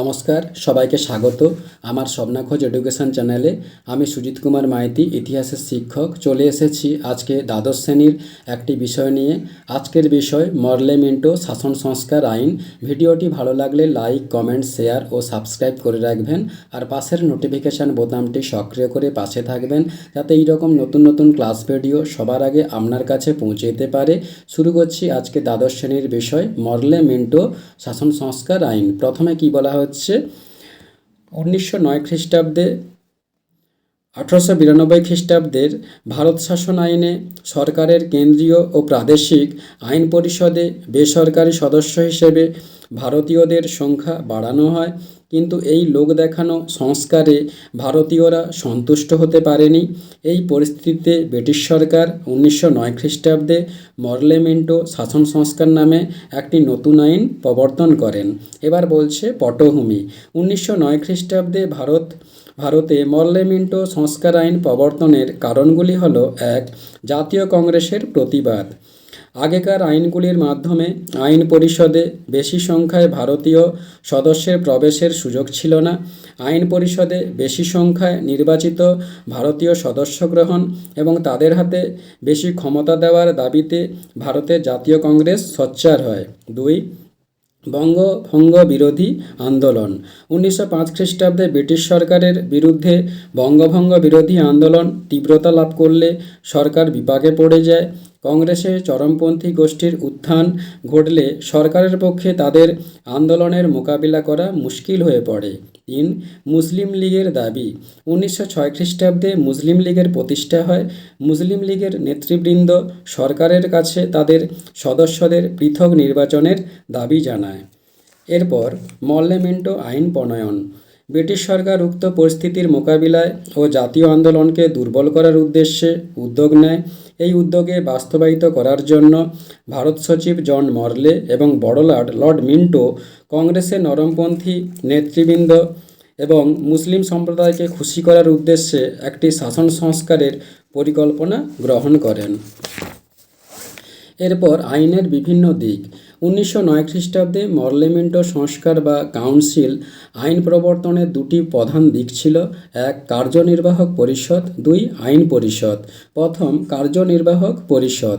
নমস্কার, সবাইকে স্বাগত আমার স্বপ্নাখোঁজ এডুকেশন চ্যানেলে। আমি সুজিত কুমার মাইতি, ইতিহাসের শিক্ষক। চলে এসেছি আজকে দ্বাদশ শ্রেণির একটি বিষয় নিয়ে। আজকের বিষয় মরলেমেন্টো শাসন সংস্কার আইন। ভিডিওটি ভালো লাগলে লাইক, কমেন্ট, শেয়ার ও সাবস্ক্রাইব করে রাখবেন। আর পাশের নোটিফিকেশান বোতামটি সক্রিয় করে পাশে থাকবেন, যাতে এইরকম নতুন নতুন ক্লাস ভিডিও সবার আগে আপনার কাছে পৌঁছে যেতে পারে। শুরু করছি আজকে দ্বাদশ শ্রেণির বিষয় মরলেমেন্টো শাসন সংস্কার আইন। প্রথমে কি বলা হচ্ছে উনিশশো নয় খ্রিস্টাব্দে, আঠারোশো বিরানব্বই খ্রিস্টাব্দের ভারত শাসন আইনে সরকারের কেন্দ্রীয় ও প্রাদেশিক আইন পরিষদে বেসরকারি সদস্য হিসেবে ভারতীয়দের সংখ্যা বাড়ানো হয়, কিন্তু এই লোক দেখানো সংস্কারে ভারতীয়রা সন্তুষ্ট হতে পারেনি। এই পরিস্থিতিতে ব্রিটিশ সরকার উনিশশো নয় খ্রিস্টাব্দে মরলেমেন্টো শাসন সংস্কার নামে একটি নতুন আইন প্রবর্তন করেন। এবার বলছে পটভূমি। উনিশশো নয় খ্রিস্টাব্দে ভারত ভারতে মরলেমেন্টো সংস্কার আইন প্রবর্তনের কারণগুলি হলো, এক, জাতীয় কংগ্রেসের প্রতিবাদ। আগেকার আইনগুলির মাধ্যমে আইন পরিষদে বেশি সংখ্যায় ভারতীয় সদস্যের প্রবেশের সুযোগ ছিল না। আইন পরিষদে বেশি সংখ্যায় নির্বাচিত ভারতীয় সদস্য গ্রহণ এবং তাদের হাতে বেশি ক্ষমতা দেওয়ার দাবিতে ভারতের জাতীয় কংগ্রেস সোচ্চার হয়। দুই বঙ্গভঙ্গ বিরোধী আন্দোলন। উনিশশো পাঁচ খ্রিস্টাব্দে ব্রিটিশ সরকারের বিরুদ্ধে বঙ্গভঙ্গ বিরোধী আন্দোলন তীব্রতা লাভ করলে সরকার বিপাকে পড়ে যায়। কংগ্রেসে চরমপন্থী গোষ্ঠীর উত্থান ঘটলে সরকারের পক্ষে তাদের আন্দোলনের মোকাবিলা করা মুশকিল হয়ে পড়ে। তিন, মুসলিম লীগের দাবি। উনিশশো ছয় খ্রিস্টাব্দে মুসলিম লীগের প্রতিষ্ঠা হয়। মুসলিম লীগের নেতৃবৃন্দ সরকারের কাছে তাদের সদস্যদের পৃথক নির্বাচনের দাবি জানায়। এরপর মল্লেমেন্টো আইন প্রণয়ন। ব্রিটিশ সরকার উক্ত পরিস্থিতির মোকাবিলায় ও জাতীয় আন্দোলনকে দুর্বল করার উদ্দেশ্যে উদ্যোগ নেয়। এই উদ্যোগে বাস্তবায়িত করার জন্য ভারত সচিব জন মরলে এবং বড়লাট লর্ড মিন্টো, কংগ্রেসের নরমপন্থী নেতৃবৃন্দ এবং মুসলিম সম্প্রদায়কে খুশি করার উদ্দেশ্যে একটি শাসন সংস্কারের পরিকল্পনা গ্রহণ করেন। এরপর আইনের বিভিন্ন দিক। উনিশশো নয় খ্রিস্টাব্দে মরলেমেন্টো সংস্কার বা কাউন্সিল আইন প্রবর্তনের দুটি প্রধান দিক ছিল, এক কার্যনির্বাহক পরিষদ, দুই আইন পরিষদ। প্রথম কার্যনির্বাহক পরিষদ।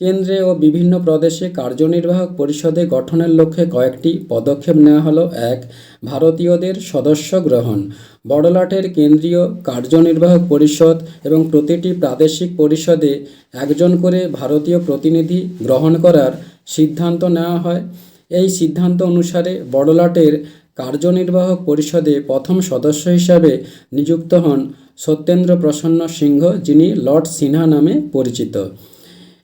কেন্দ্রে ও বিভিন্ন প্রদেশে কার্যনির্বাহক পরিষদে গঠনের লক্ষ্যে কয়েকটি পদক্ষেপ নেওয়া হলো। এক, ভারতীয়দের সদস্য গ্রহণ। বড়লাটের কেন্দ্রীয় কার্যনির্বাহক পরিষদ এবং প্রতিটি প্রাদেশিক পরিষদে একজন করে ভারতীয় প্রতিনিধি গ্রহণ করার সিদ্ধান্ত নেওয়া হয়। এই সিদ্ধান্ত অনুসারে বড়লাটের কার্যনির্বাহক পরিষদে প্রথম সদস্য হিসাবে নিযুক্ত হন সত্যেন্দ্র প্রসন্ন সিংহ, যিনি লর্ড সিনহা নামে পরিচিত।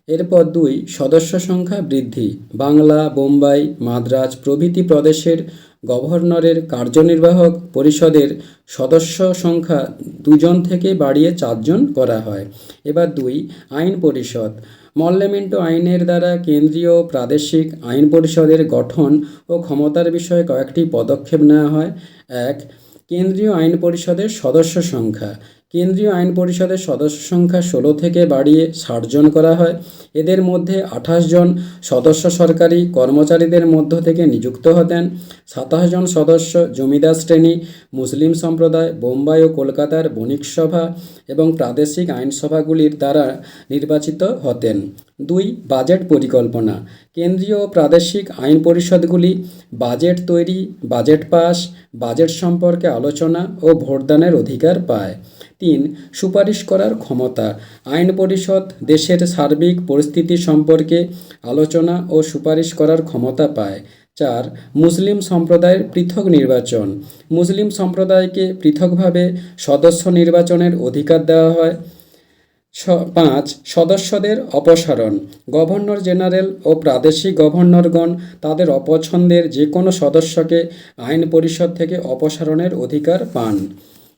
এরপর দুই, সদস্য সংখ্যা বৃদ্ধি। বাংলা, বোম্বাই, মাদ্রাজ প্রভৃতি প্রদেশের গভর্নরের কার্যনির্বাহক পরিষদের সদস্য সংখ্যা দুজন থেকে বাড়িয়ে চারজন করা হয়। এবার দুই, আইন পরিষদ। মল্লেমেন্টো আইনের দ্বারা কেন্দ্রীয় প্রাদেশিক আইন পরিষদের গঠন ও ক্ষমতার বিষয়ে কয়েকটি পদক্ষেপ নেওয়া হয়। এক, কেন্দ্রীয় আইন পরিষদের সদস্য সংখ্যা। কেন্দ্রীয় আইন পরিষদের সদস্য সংখ্যা ষোলো থেকে বাড়িয়ে ষাট জন করা হয়। এদের মধ্যে আঠাশ জন সদস্য সরকারি কর্মচারীদের মধ্য থেকে নিযুক্ত হতেন। সাতাশ জন সদস্য জমিদার শ্রেণি, মুসলিম সম্প্রদায়, বোম্বাই ও কলকাতার বণিক সভা এবং প্রাদেশিক আইনসভাগুলির দ্বারা নির্বাচিত হতেন। দুই, বাজেট পরিকল্পনা। কেন্দ্রীয় ও প্রাদেশিক আইন পরিষদগুলি বাজেট তৈরি, বাজেট পাস, বাজেট সম্পর্কে আলোচনা ও ভোটদানের অধিকার পায়। তিন সুপারিশ করার ক্ষমতা। আইন পরিষদ দেশের সার্বিক পরিস্থিতি সম্পর্কে আলোচনা ও সুপারিশ করার ক্ষমতা পায়। চার, মুসলিম সম্প্রদায়ের পৃথক নির্বাচন। মুসলিম সম্প্রদায়কে পৃথকভাবে সদস্য নির্বাচনের অধিকার দেওয়া হয়। পাঁচ, সদস্যদের অপসারণ। গভর্নর জেনারেল ও প্রাদেশিক গভর্নরগণ তাদের অপছন্দের যে কোনো সদস্যকে আইন পরিষদ থেকে অপসারণের অধিকার পান।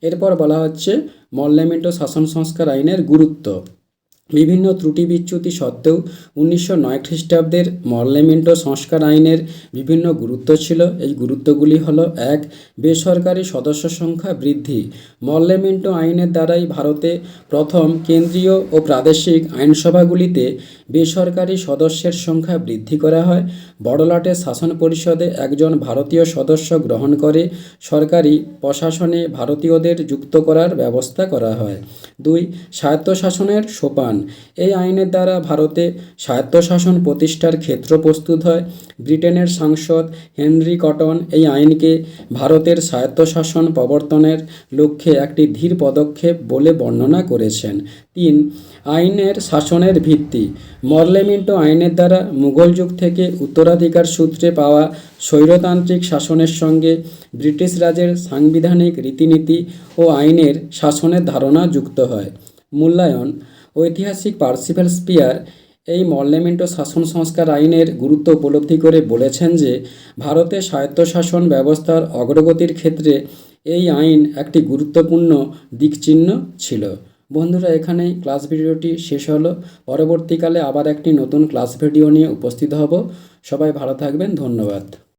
এরপর বলা হচ্ছে মল্লামিন্ট শাসন সংস্কার আইনের গুরুত্ব। বিভিন্ন ত্রুটি বিচ্যুতি সত্ত্বেও উনিশশো নয় খ্রিস্টাব্দের মর্লেমেন্টো সংস্কার আইনের বিভিন্ন গুরুত্ব ছিল। এই গুরুত্বগুলি হল, এক, বেসরকারি সদস্য সংখ্যা বৃদ্ধি। মর্লেমেন্টো আইনের দ্বারাই ভারতে প্রথম কেন্দ্রীয় ও প্রাদেশিক আইনসভাগুলিতে বেসরকারি সদস্যের সংখ্যা বৃদ্ধি করা হয়। বড়লাটের শাসন পরিষদে একজন ভারতীয় সদস্য গ্রহণ করে, সরকারি প্রশাসনে ভারতীয়দের যুক্ত করার ব্যবস্থা করা হয়। দুই, স্বায়ত্তশাসনের সোপান। এই আইনের দ্বারা ভারতে স্বায়ত্তশাসন প্রতিষ্ঠার ক্ষেত্র প্রস্তুত হয়। ব্রিটেনের সাংসদ হেনরি কটন এই আইনকে ভারতের স্বায়ত্তশাসন প্রবর্তনের লক্ষ্যে একটি ধীর পদক্ষেপ বলে বর্ণনা করেছেন। তিন, আইনের শাসনের ভিত্তি। মর্লেমিন্টো আইনের দ্বারা মুঘল যুগ থেকে উত্তরাধিকার সূত্রে পাওয়া স্বৈরতান্ত্রিক শাসনের সঙ্গে ব্রিটিশ রাজের সাংবিধানিক রীতিনীতি ও আইনের শাসনের ধারণা যুক্ত হয়। মূল্যায়ন ঐতিহাসিক পার্সিভেল স্পিয়ার এই মর্লেমেন্টো শাসন সংস্কার আইনের গুরুত্ব উপলব্ধি করে বলেছেন যে, ভারতে স্বায়ত্তশাসন ব্যবস্থার অগ্রগতির ক্ষেত্রে এই আইন একটি গুরুত্বপূর্ণ দিকচিহ্ন ছিল। বন্ধুরা, এখানেই ক্লাস ভিডিওটি শেষ হলো। পরবর্তীকালে আবার একটি নতুন ক্লাস ভিডিও নিয়ে উপস্থিত হব। সবাই ভালো থাকবেন। ধন্যবাদ।